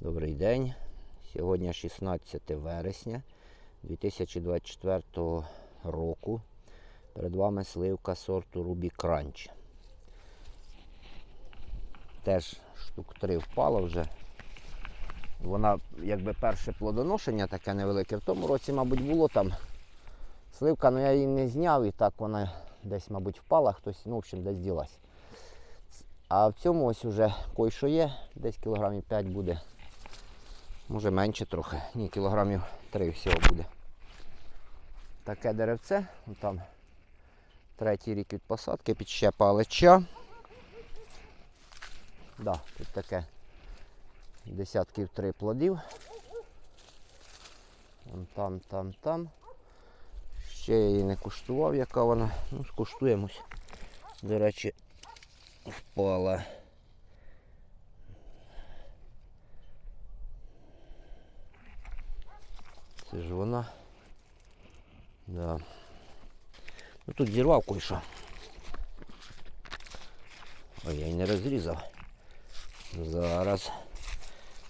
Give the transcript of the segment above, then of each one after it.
Добрий день. Сьогодні 16 вересня 2024 року. Перед вами сливка сорту Рубі Кранч. Теж штук 3 впало вже. Вона якби перше плодоношення таке невелике. В тому році, мабуть, було там сливка, але я її не зняв і так вона десь, мабуть, впала, хтось, ну, в общем, десь ділась. А в цьому ось уже кой що є, десь кілограмів 5 буде. Може менше трохи. Ні, кілограмів 3 всього буде. Таке деревце, там третій рік від посадки, підщепа алеча. Да, тут таке десятків три плодів. Вон там, там, там. Ще я її не куштував, яка вона. Ну, скуштуємось. До речі, впала. Це ж вона. Да. Ну тут зірвав кое-що. Ой, я й не розрізав. Зараз.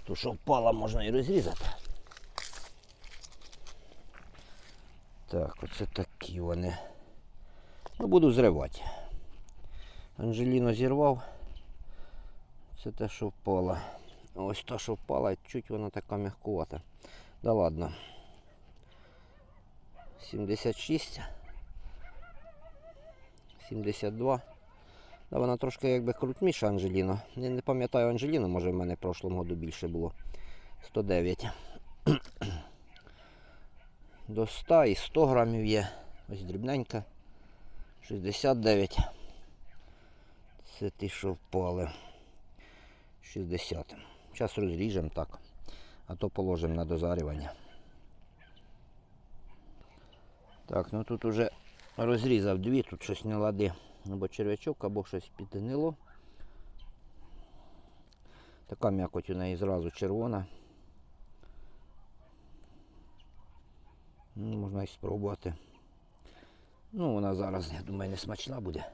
Ту, що впала, можна і розрізати. Так, оце такі вони. Ну, буду зривати. Анжеліно зірвав. Це те, що впало. Ось та, що впала, чуть вона така м'якувата. Да ладно. 76. 72. Да, вона трошки якби крутніша Анжеліно. Не, не пам'ятаю Анжеліну, може в мене в прошлому году більше було. 109. До 100 і 100 грамів є. Ось дрібненька. 69. Це ті, що впали. 60. Зараз розріжемо так. А то положимо на дозарювання. Так, ну тут уже розрізав дві, тут щось не лади. Або черв'ячок, або щось підгнило. Така м'якоть у неї зразу червона. Ну, можна і спробувати. Ну, вона зараз, я думаю, не смачна буде.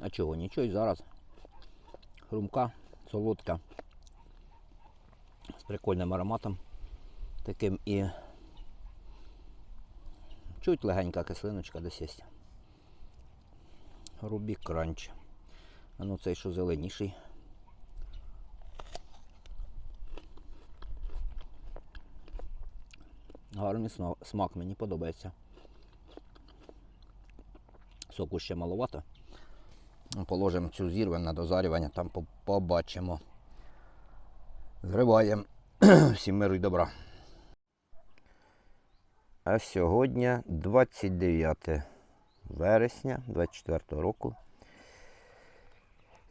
А чого? Нічого і зараз. Хрумка, солодка. З прикольним ароматом. Таким і чуть легенька кислиночка десь є. Рубік кранч. А ну цей що зеленіший. Гарний смак, мені подобається. Соку ще маловато. Положимо цю зірву на дозарювання, там побачимо. Зриваємо. Всім миру й добра. А сьогодні 29 вересня 24 року.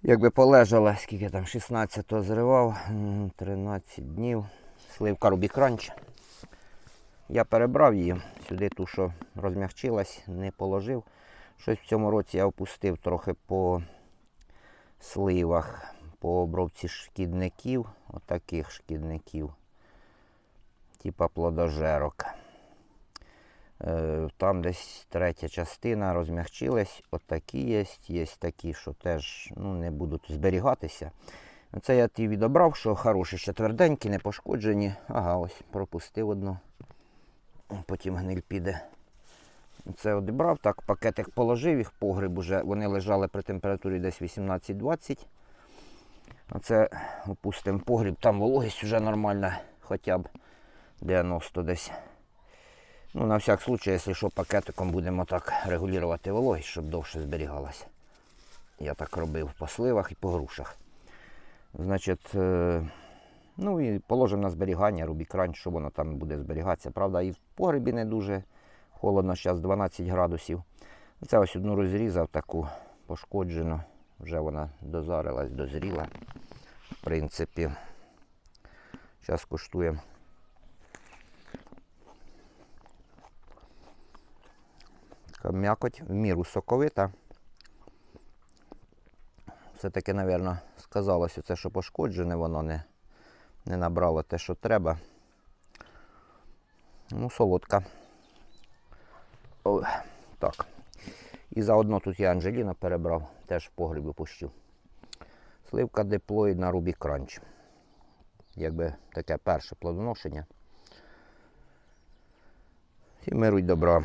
Якби полежала, скільки там 16-го зривав, 13 днів. Сливка Рубік Ранч. Я перебрав її сюди, ту, що розмягчилась, не положив. Щось в цьому році я опустив трохи по сливах, по обробці шкідників, отаких шкідників, типа плодожерок. Е, Там десь третя частина розмягчилась, отакі є, є такі, що теж ну, не будуть зберігатися. Це я ті відобрав, що хороші, ще тверденькі, не пошкоджені. Ага, ось пропустив одну. Потім гниль піде. Це одібрав, так, пакетик положив їх погріб уже. Вони лежали при температурі десь 18-20. Оце опустимо погріб, там вологість вже нормальна, хоча б 90 десь. Ну, на всяк случай, якщо що, пакетиком будемо так регулювати вологість, щоб довше зберігалася. Я так робив по сливах і по грушах. Значить, е, ну і положимо на зберігання, рубік ранч, що воно там буде зберігатися. Правда, і в погребі не дуже холодно, зараз 12 градусів. Це ось одну розрізав таку пошкоджену. Вже вона дозарилась, дозріла. В принципі, зараз куштуємо. Така м'якоть в міру соковита. Все-таки, мабуть, сказалося це, що пошкоджене, воно не, не набрало те, що треба. Ну, солодка. Так. І заодно тут я Анжеліна перебрав, теж в погрібі пущу. Сливка диплоїдна Рубі Кранч. Якби таке перше плодоношення. І миру й добра.